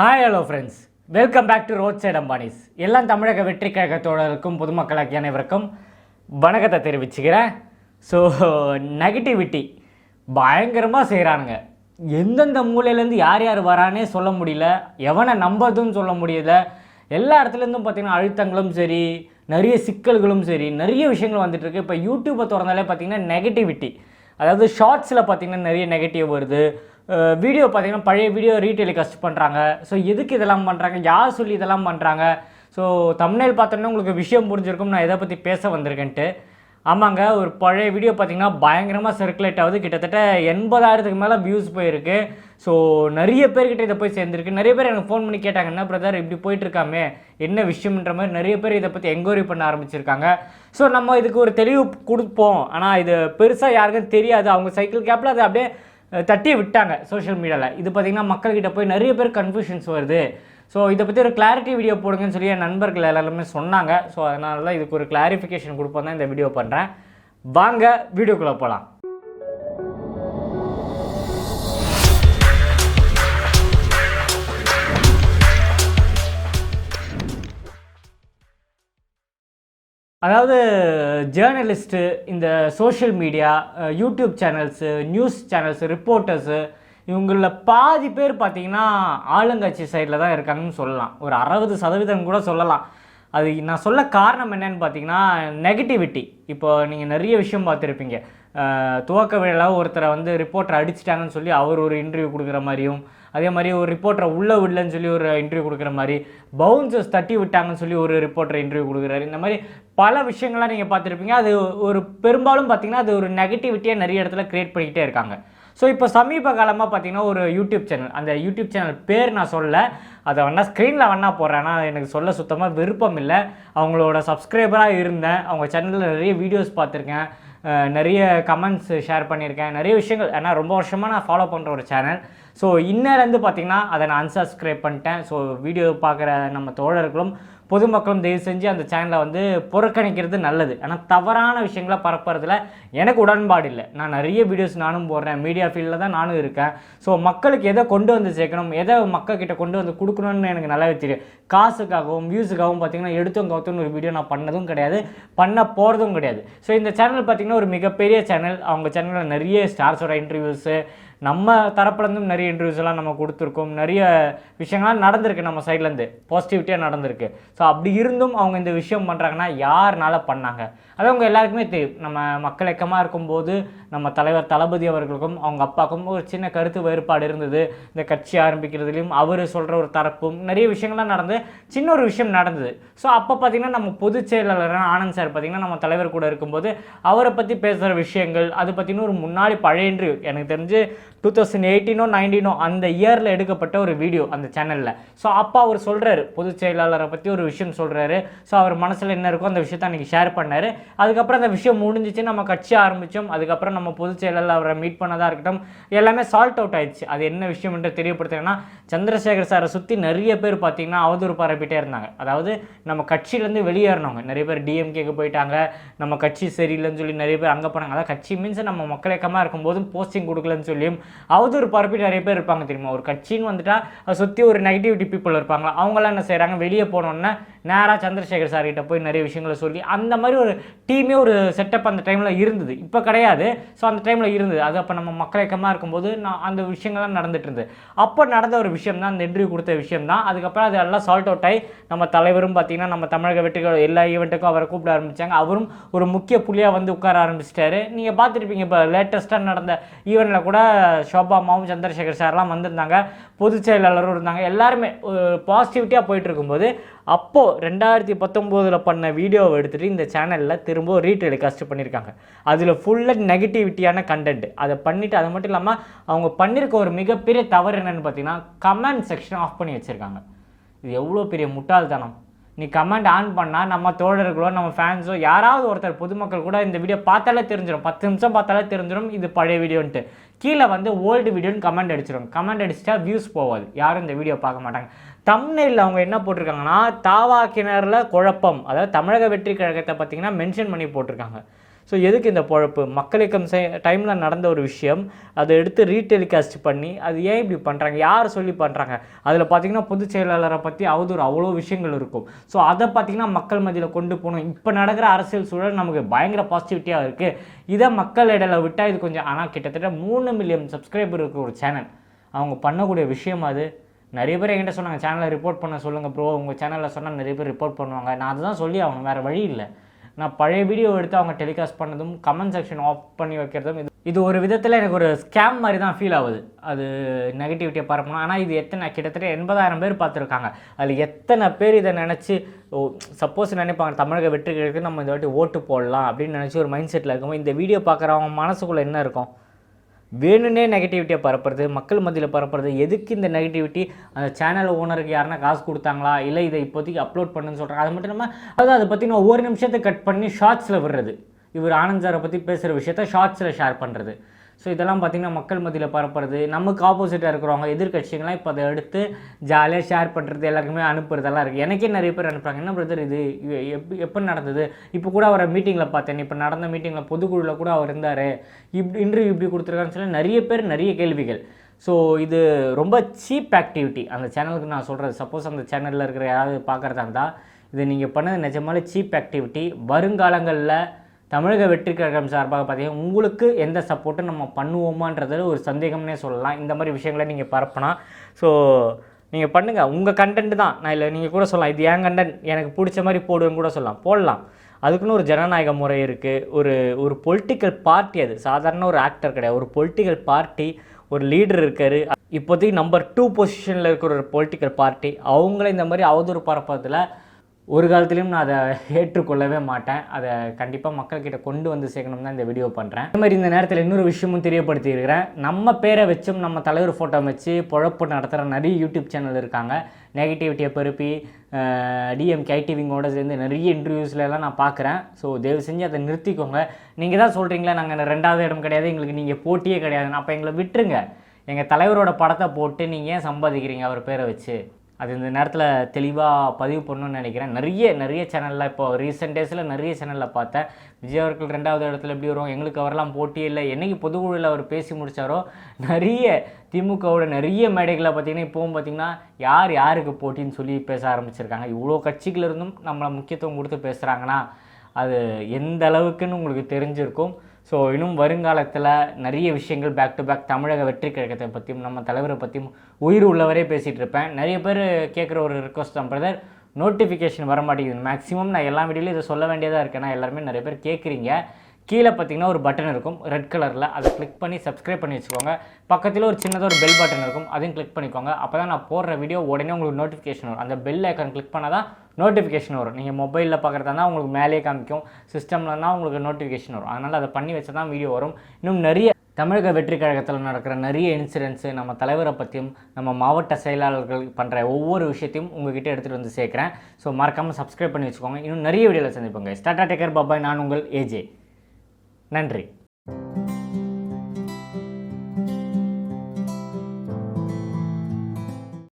Hi hello friends welcome back to road side Ambanis எல்லாம் தமிழக வெற்றி கழகத்தோடருக்கும் பொதுமக்களாகிய அனைவருக்கும் வணக்கத்தை தெரிவிச்சுக்கிறேன். ஸோ நெகட்டிவிட்டி பயங்கரமாக செய்கிறானுங்க எந்தெந்த மூலையிலேருந்து யார் யார் வரானே சொல்ல முடியல. எவனை நம்புறதுன்னு சொல்ல முடியல. எல்லா இடத்துலேருந்தும் பார்த்தீங்கன்னா அழுத்தங்களும் சரி நிறைய சிக்கல்களும் சரி நிறைய விஷயங்கள் வந்துட்டுருக்கு. இப்போ யூடியூப்பை திறந்தாலே பார்த்தீங்கன்னா நெகட்டிவிட்டி அதாவது ஷார்ட்ஸில் பார்த்தீங்கன்னா நிறைய நெகட்டிவ் வருது. வீடியோ பார்த்தீங்கன்னா பழைய வீடியோ ரீடெலிகாஸ்ட் பண்ணுறாங்க ஸோ எதுக்கு இதெல்லாம் பண்ணுறாங்க யார் சொல்லி இதெல்லாம் பண்ணுறாங்க ஸோ தமிழில் பார்த்தோன்னா உங்களுக்கு விஷயம் புரிஞ்சிருக்கும். நான் எதை பற்றி பேச வந்திருக்கேன்ட்டு. ஆமாங்க ஒரு பழைய வீடியோ பார்த்தீங்கன்னா பயங்கரமாக சர்க்குலேட் ஆகுது. கிட்டத்தட்ட எண்பதாயிரத்துக்கு மேலே வியூஸ் போயிருக்கு. ஸோ நிறைய பேர்கிட்ட இதை போய் சேர்ந்துருக்கு. நிறைய பேர் எனக்கு ஃபோன் பண்ணி கேட்டாங்க என்ன பிரதர் இப்படி போயிட்டுருக்காமே? என்ன விஷயம்ன்ற மாதிரி? நிறைய பேர் இதை பற்றி என்கொயரி பண்ண ஆரம்பிச்சிருக்காங்க. ஸோ நம்ம இதுக்கு ஒரு தெளிவு கொடுப்போம். ஆனால் இது பெருசாக யாருக்கும் தெரியாது. அவங்க சைக்கிள் கேப்பில் அது அப்படியே தட்டி விட்டாங்க சோஷியல் மீடியாவில் இது பார்த்திங்கன்னா மக்கள்கிட்ட போய் நிறைய பேர் கன்ஃபியூஷன்ஸ் வருது. ஸோ இதை பற்றி ஒரு கிளாரிட்டி வீடியோ போடுங்கன்னு சொல்லி என் நண்பர்கள் எல்லாருமே சொன்னாங்க. ஸோ அதனால தான் இதுக்கு ஒரு கிளாரிஃபிகேஷன் கொடுப்போம் தான் இந்த வீடியோ பண்ணுறேன் வாங்க வீடியோக்குள்ளே போகலாம் அதாவது ஜேர்னலிஸ்ட்டு இந்த social media YouTube channels news channels reporters இவங்களில் பாதி பேர் பார்த்தீங்கன்னா ஆளுங்கட்சி சைடில் தான் இருக்காங்கன்னு சொல்லலாம். ஒரு அறுபது சதவீதம் கூட சொல்லலாம். அது நான் சொல்ல காரணம் என்னன்னு பார்த்தீங்கன்னா நெகட்டிவிட்டி இப்போ நீங்கள் நிறைய விஷயம் பார்த்துருப்பீங்க. துவக்க விழாவில் ஒருத்தரை வந்து ரிப்போர்ட்டர் அடிச்சிட்டாங்கன்னு சொல்லி அவர் ஒரு இன்டர்வியூ கொடுக்குற மாதிரியும் அதே மாதிரி ஒரு ரிப்போர்ட்டரை உள்ளே விடலன்னு சொல்லி ஒரு இன்டர்வியூ கொடுக்குற மாதிரி பவுன்சர்ஸ் தட்டி விட்டாங்கன்னு சொல்லி ஒரு ரிப்போர்ட்டர் இன்டர்வியூ கொடுக்குறாரு. இந்த மாதிரி பல விஷயங்கள்லாம் நீங்கள் பார்த்துருப்பீங்க. அது ஒரு பெரும்பாலும் பார்த்தீங்கன்னா அது ஒரு நெகட்டிவிட்டியாக நிறைய இடத்துல க்ரியேட் பண்ணிக்கிட்டே இருக்காங்க. ஸோ இப்போ சமீப காலமாக பார்த்தீங்கன்னா ஒரு யூடியூப் சேனல் அந்த யூடியூப் சேனல் பேர் நான் சொல்ல அதை வேணா ஸ்க்ரீனில் வேணா போடுறேன். ஆனால் எனக்கு சொல்ல சுத்தமாக விருப்பம் இல்லை. அவங்களோட சப்ஸ்கிரைபராக இருந்தேன். அவங்க சேனலில் நிறைய வீடியோஸ் பார்த்துருக்கேன். நிறைய கமெண்ட்ஸ் ஷேர் பண்ணியிருக்கேன். நிறைய விஷயங்கள் ஏன்னா ரொம்ப வருஷமாக நான் ஃபாலோ பண்ணுற ஒரு சேனல் ஸோ இன்னிலேருந்து பார்த்தீங்கன்னா அதை நான் அன்சப்ஸ்கிரைப் பண்ணிட்டேன். ஸோ வீடியோ பார்க்குற நம்ம தோழர்களும் பொதுமக்களும் தயவு செஞ்சு அந்த சேனலை வந்து புறக்கணிக்கிறது நல்லது. ஆனால் தவறான விஷயங்களை பரப்புறதுல எனக்கு உடன்பாடு இல்லை. நான் நிறைய வீடியோஸ் நானும் போடுறேன். மீடியா ஃபீல்டில் தான் நானும் இருக்கேன். ஸோ மக்களுக்கு எதை கொண்டு வந்து சேர்க்கணும்? எதை மக்கள்கிட்ட கொண்டு வந்து கொடுக்கணும்னு எனக்கு நல்லாவே தெரியும். காசுக்காகவும் வியூஸுக்காகவும் பார்த்தீங்கன்னா எடுத்தும் கவுத்துன்னு ஒரு வீடியோ நான் பண்ணதும் கிடையாது. பண்ண போகிறதும் கிடையாது. ஸோ இந்த சேனல் பார்த்தீங்கன்னா ஒரு மிகப்பெரிய சேனல் அவங்க சேனலில் நிறைய ஸ்டார்ஸோட இன்டர்வியூஸு நம்ம தரப்புலேருந்தும் நிறைய இன்டர்வியூஸ்லாம் நம்ம கொடுத்துருக்கோம். நிறைய விஷயங்கள்லாம் நடந்திருக்கு நம்ம சைட்லேருந்து பாசிட்டிவிட்டியாக நடந்திருக்கு. ஸோ அப்படி இருந்தும் அவங்க இந்த விஷயம் பண்ணுறாங்கன்னா யாருனால பண்ணாங்க? அது அவங்க எல்லாருக்குமே தெரியும். நம்ம மக்கள் இயக்கமாக இருக்கும்போது நம்ம தலைவர் தளபதி அவர்களுக்கும் அவங்க அப்பாவுக்கும் ஒரு சின்ன கருத்து வேறுபாடு இருந்தது. இந்த கட்சி ஆரம்பிக்கிறதுலையும் அவர் சொல்கிற ஒரு தரப்பும் நிறைய விஷயங்கள்லாம் நடந்து சின்ன ஒரு விஷயம் நடந்தது. ஸோ அப்போ பார்த்தீங்கன்னா நம்ம பொதுச் செயலாளரான ஆனந்த் சார் பார்த்தீங்கன்னா நம்ம தலைவர் கூட இருக்கும்போது அவரை பற்றி பேசுகிற விஷயங்கள் அது பற்றின ஒரு முன்னாடி பழைய இன்டர்வியூ எனக்கு தெரிஞ்சு டூ தௌசண்ட் எயிட்டீனோ நைன்டீனோ அந்த இயரில் எடுக்கப்பட்ட ஒரு வீடியோ அந்த சேனலில் ஸோ அப்போ அவர் சொல்கிறாரு பொதுச் செயலாளரை பற்றி ஒரு விஷயம் சொல்கிறாரு ஸோ அவர் மனசில் என்ன இருக்கோ அந்த விஷயத்தை அன்றைக்கி ஷேர் பண்ணார். அதுக்கப்புறம் அந்த விஷயம் முடிஞ்சிச்சு நம்ம கட்சி ஆரம்பித்தோம் அதுக்கப்புறம் நம்ம பொதுச் செயலாளர் அவரை மீட் பண்ணதாக இருக்கட்டும் எல்லாமே சால்ட் அவுட் ஆயிடுச்சு. அது என்ன விஷயம் என்று தெரியப்படுத்துறேன்னா சந்திரசேகர் சாரை சுற்றி நிறைய பேர் பார்த்தீங்கன்னா அவதூறு பரப்பிட்டே இருந்தாங்க. அதாவது நம்ம கட்சியிலேருந்து வெளியேறினவங்க. நிறைய பேர் டிஎம்கேக்கு போயிட்டாங்க. நம்ம கட்சி சரியில்லைன்னு சொல்லி நிறைய பேர் அங்கே போனாங்க. அதாவது கட்சி மீன்ஸ் நம்ம மக்கள் இயக்கமாக இருக்கும்போதும் போஸ்டிங் கொடுக்கலன்னு சொல்லியும் அவதூறு பரப்பி நிறைய பேர் இருப்பாங்க தெரியுமா? ஒரு கட்சின்னு வந்துட்டால் அதை சுற்றி ஒரு நெகட்டிவிட்டி பீப்புள் இருப்பாங்களா? அவங்களாம் என்ன செய்கிறாங்க வெளியே போனோன்னே நேராக சந்திரசேகர் சார்கிட்ட போய் நிறைய விஷயங்களை சொல்லி அந்த மாதிரி ஒரு டீமே ஒரு செட்டப் அந்த டைமில் இருந்தது. இப்போ கிடையாது. ஸோ அந்த டைமில் இருந்தது. அது அப்போ நம்ம மக்கள் இயக்கமாக இருக்கும்போது நான் அந்த விஷயங்கள்லாம் நடந்துட்டு இருந்தது. அப்போ நடந்த ஒரு விஷயம் தான் அந்த இன்டர்வியூ கொடுத்த விஷயம் தான் அதுக்கப்புறம் அது எல்லாம் சால்ட் அவுட் ஆகி நம்ம தலைவரும் பார்த்தீங்கன்னா நம்ம தமிழக வெட்டுகள் எல்லா ஈவெண்ட்டுக்கும் அவரை கூப்பிட ஆரம்பித்தாங்க அவரும் ஒரு முக்கிய புள்ளியாக வந்து உட்கார ஆரம்பிச்சிட்டாரு. நீங்கள் பார்த்துருப்பீங்க இப்போ லேட்டஸ்ட்டாக நடந்த ஈவெண்ட்டில் கூட ஷோபா அம்மாவும் சந்திரசேகர் சார்லாம் வந்திருந்தாங்க. பொதுச் செயலாளரும் இருந்தாங்க. எல்லாருமே பாசிட்டிவிட்டியாக போயிட்டு இருக்கும்போது அப்போது ரெண்டாயிரத்தி பத்தொம்போதில் பண்ண வீடியோவை எடுத்துகிட்டு இந்த சேனலில் திரும்ப ரீடெலிகாஸ்ட் பண்ணியிருக்காங்க அதில் ஃபுல்லாக நெகட்டிவிட்டியான கண்டென்ட் அதை பண்ணிவிட்டு அது மட்டும் இல்லாமல் அவங்க பண்ணியிருக்க ஒரு மிகப்பெரிய தவறு என்னென்னு பார்த்தீங்கன்னா கமெண்ட் செக்ஷன் ஆஃப் பண்ணி வச்சுருக்காங்க. இது எவ்வளோ பெரிய முட்டாள்தனம். நீ கமெண்ட் ஆன் பண்ணால் நம்ம தோழர்களோ நம்ம ஃபேன்ஸோ யாராவது ஒருத்தர் பொதுமக்கள் கூட இந்த வீடியோ பார்த்தாலே தெரிஞ்சிடும் பத்து நிமிஷம் பார்த்தாலே தெரிஞ்சிடும் இது பழைய வீடியோன்ட்டு கீழே வந்து ஓல்டு வீடியோன்னு கமெண்ட் அடிச்சிடும் கமெண்ட் அடிச்சிட்டா வியூஸ் போகாது. யாரும் இந்த வீடியோ பார்க்க மாட்டாங்க. தம்னையில் அவங்க என்ன போட்டிருக்காங்கன்னா தாவா கிணறுல குழப்பம். அதாவது தமிழக வெற்றி கழகத்தை பார்த்தீங்கன்னா மென்ஷன் பண்ணி போட்டிருக்காங்க. ஸோ எதுக்கு இந்த பொழப்பு? மக்களுக்கும் டைமில் நடந்த ஒரு விஷயம். அதை எடுத்து ரீடெலிகாஸ்ட் பண்ணி அது ஏன் இப்படி பண்ணுறாங்க யார் சொல்லி பண்ணுறாங்க அதில் பார்த்தீங்கன்னா பொதுச் செயலாளரை பற்றி அவதூறு அவ்வளோ விஷயங்கள் இருக்கும். ஸோ அதை பார்த்தீங்கன்னா மக்கள் மத்தியில் கொண்டு போகணும். இப்போ நடக்கிற அரசியல் சூழல் நமக்கு பயங்கர பாசிட்டிவிட்டியாக இருக்குது இதை மக்கள் இடையில விட்டால் இது கொஞ்சம் ஆனால் கிட்டத்தட்ட மூணு மில்லியன் சப்ஸ்கிரைபர் இருக்கிற ஒரு சேனல் அவங்க பண்ணக்கூடிய விஷயம் அது. நிறைய பேர் என்கிட்ட சொன்னாங்க சேனலை ரிப்போர்ட் பண்ண சொல்லுங்கள் ப்ரோ உங்கள் சேனலில் சொன்னால் நிறைய பேர் ரிப்போர்ட் பண்ணுவாங்க. நான் அதுதான் சொல்லி ஆகணும் வேறு வழி இல்லை. நான் பழைய வீடியோ எடுத்து அவங்க டெலிகாஸ்ட் பண்ணதும் கமெண்ட் செக்ஷன் ஆஃப் பண்ணி வைக்கிறதும் இது இது ஒரு விதத்தில் எனக்கு ஒரு ஸ்கேம் மாதிரி தான் ஃபீல் ஆகுது. அது நெகட்டிவிட்டியை பரப்பணும். ஆனால் இது எத்தனை கிட்டத்தட்ட எண்பதாயிரம் பேர் பார்த்துருக்காங்க. அதில் எத்தனை பேர் இதை நினச்சி ஓ சப்போஸ் நினைப்பாங்க தமிழக வெற்றிகளுக்கு நம்ம இந்த வாட்டி ஓட்டு போடலாம் அப்படின்னு நினச்சி ஒரு மைண்ட் செட்டில் இருக்கும்போது இந்த வீடியோ பார்க்குறவங்க மனசுக்குள்ளே என்ன இருக்கும்? வேணும்னே நெகட்டிவிட்டியை பரப்புறது மக்கள் மத்தியில் பரப்புறது எதுக்கு இந்த நெகட்டிவிட்டி அந்த சேனல் ஓனருக்கு யாருன்னா காசு கொடுத்தாங்களா? இல்லை இதை இப்போதைக்கு அப்லோட் பண்ணுன்னு சொல்கிறாங்க அது மட்டும் இல்லாமல் அதாவது அதை பற்றின ஒவ்வொரு நிமிஷத்தை கட் பண்ணி ஷார்ட்ஸில் விடுறது. இவர் ஆனந்த் சாரை பற்றி பேசுகிற விஷயத்த ஷார்ட்ஸில் ஷேர் பண்ணுறது ஸோ இதெல்லாம் பார்த்திங்கன்னா மக்கள் மத்தியில் பரப்புறது. நமக்கு ஆப்போசிட்டாக இருக்கிறவங்க எதிர்கட்சிகள்லாம் இப்போ அதை எடுத்து ஜாலியாக ஷேர் பண்ணுறது எல்லாருக்குமே அனுப்புறதெல்லாம் இருக்குது எனக்கே நிறைய பேர் அனுப்புகிறாங்க என்ன பிரதர் இது? எப் எப்போ எப்போ நடந்தது? இப்போ கூட அவரை மீட்டிங்கில் பார்த்தேன். இப்போ நடந்த மீட்டிங்கில் பொதுக்குழுவில் கூட அவர் இருந்தார். இப்படி இன்டர்வியூ இப்படி கொடுத்துருக்காருன்னு சொல்லி நிறைய பேர் நிறைய கேள்விகள். ஸோ இது ரொம்ப சீப் ஆக்டிவிட்டி அந்த சேனலுக்கு நான் சொல்கிறது சப்போஸ் அந்த சேனலில் இருக்கிற யாராவது பார்க்குறதா இருந்தால் இது நீங்கள் பண்ணது நிஜமாலே சீப் ஆக்டிவிட்டி வருங்காலங்களில் தமிழக வெற்றி கழகம் சார்பாக பார்த்தீங்கன்னா உங்களுக்கு எந்த சப்போர்ட்டும் நம்ம பண்ணுவோமான்றதில் ஒரு சந்தேகம்னே சொல்லலாம். இந்த மாதிரி விஷயங்களை நீங்கள் பரப்பினா ஸோ நீங்கள் பண்ணுங்கள் உங்கள் கண்டென்ட் தான். நான் இல்லை நீங்கள் கூட சொல்லலாம். இது ஏன் கண்டென்ட் எனக்கு பிடிச்ச மாதிரி போடுவேன்னு கூட சொல்லலாம். போடலாம். அதுக்குன்னு ஒரு ஜனநாயக முறை இருக்குது ஒரு ஒரு பொலிட்டிக்கல் பார்ட்டி அது. சாதாரண ஒரு ஆக்டர் கிடையாது. ஒரு பொலிட்டிக்கல் பார்ட்டி ஒரு லீடர் இருக்கார். இப்போதைக்கு நம்பர் டூ பொசிஷனில் இருக்கிற ஒரு பொலிட்டிக்கல் பார்ட்டி அவங்கள இந்த மாதிரி அவதூறு பரப்பதில் ஒரு காலத்துலேயும் நான் அதை ஏற்றுக்கொள்ளவே மாட்டேன். அதை கண்டிப்பாக மக்கள்கிட்ட கொண்டு வந்து சேர்க்கணும் தான் இந்த வீடியோ பண்ணுறேன் அதே மாதிரி இந்த நேரத்தில் இன்னொரு விஷயமும் தெரியப்படுத்தி இருக்கிறேன் நம்ம பேரை வச்சும் நம்ம தலைவர் ஃபோட்டோ வச்சு பொழப்பு நடத்துகிற நிறைய யூடியூப் சேனல் இருக்காங்க. நெகட்டிவிட்டியை பெருப்பி டிஎம் கேடிவிங்கோட சேர்ந்து நிறைய இன்டர்வியூஸ்லாம் நான் பார்க்குறேன். ஸோ தயவு செஞ்சு அதை நிறுத்திக்கோங்க. நீங்கள் தான் சொல்கிறீங்களா நாங்கள் ரெண்டாவது இடம் கிடையாது எங்களுக்கு நீங்கள் போட்டியே கிடையாதுன்னு. அப்போ எங்களை விட்டுருங்க. எங்கள் தலைவரோட படத்தை போட்டு நீங்கள் ஏன் சம்பாதிக்கிறீங்க அவர் பேரை வச்சு? அது இந்த நேரத்தில் தெளிவாக பதிவு பண்ணணும்னு நினைக்கிறேன். நிறைய நிறைய சேனலில் இப்போ ரீசெண்ட் டேஸில் நிறைய சேனலில் பார்த்தேன். விஜய் அவர்கள் ரெண்டாவது இடத்துல எப்படி வரும் எங்களுக்கு அவரெல்லாம் போட்டியே இல்லை என்னைக்கு பொதுக்குழுவில் அவர் பேசி முடித்தாரோ நிறைய திமுகவோட நிறைய மேடைகளை பார்த்திங்கன்னா இப்போவும் பார்த்தீங்கன்னா யார் யாருக்கு போட்டின்னு சொல்லி பேச ஆரம்பிச்சிருக்காங்க. இவ்வளோ கட்சிகள் இருந்தும் நம்மளை முக்கியத்துவம் கொடுத்து பேசுகிறாங்கன்னா அது எந்த அளவுக்குன்னு உங்களுக்கு தெரிஞ்சிருக்கும். ஸோ இன்னும் வருங்காலத்தில் நிறைய விஷயங்கள் பேக் டு பேக் தமிழக வெற்றி கழகத்தை பற்றியும் நம்ம தலைவரை பற்றியும் உயிர் உள்ளவரே பேசிகிட்டு இருப்பேன். நிறைய பேர் கேட்குற ஒரு ரிக்வஸ்ட் தான் பிரதர் நோட்டிஃபிகேஷன் வர மாட்டேங்குது மேக்ஸிமம் நான் எல்லா வீடியோலையும் இதை சொல்ல வேண்டியதாக இருக்கேன்னா எல்லாருமே நிறைய பேர் கேட்குறீங்க கீழே பார்த்தீங்கன்னா ஒரு பட்டன் இருக்கும். ரெட் கலரில் அதை கிளிக் பண்ணி சப்ஸ்கிரைப் பண்ணி வச்சுக்கோங்க. பக்கத்தில் ஒரு சின்னதாக ஒரு பெல் பட்டன் இருக்கும். அதையும் கிளிக் பண்ணிக்கோங்க. அப்போ தான் நான் போடுற வீடியோ உடனே உங்களுக்கு நோட்டிஃபிகேஷன் வரும். அந்த பெல் ஐக்கான் கிளிக் பண்ணால் தான் நோட்டிஃபிகேஷன் வரும். நீங்கள் மொபைலில் பார்க்குறதா இருந்தால் உங்களுக்கு மேலே காமிக்கும். சிஸ்டம்லனா உங்களுக்கு நோட்டிஃபிகேஷன் வரும். அதனால் அதை பண்ணி வச்சா தான் வீடியோ வரும். இன்னும் நிறைய தமிழக வெற்றி கழகத்தில் நடக்கிற நிறைய இன்சிடென்ட்ஸு நம்ம தலைவரை பற்றியும் நம்ம மாவட்ட செயலாளர்கள் பண்ணுற ஒவ்வொரு விஷயத்தையும் உங்ககிட்ட எடுத்துகிட்டு வந்து சேர்க்குறேன். ஸோ மறக்காமல் சப்ஸ்கிரைப் பண்ணி வச்சுக்கோங்க. இன்னும் நிறைய வீடியோவில் சந்திப்போங்க ஸ்டாட்டா டேக்கர் பாபாய் நான் உங்கள் ஏஜே நன்றி.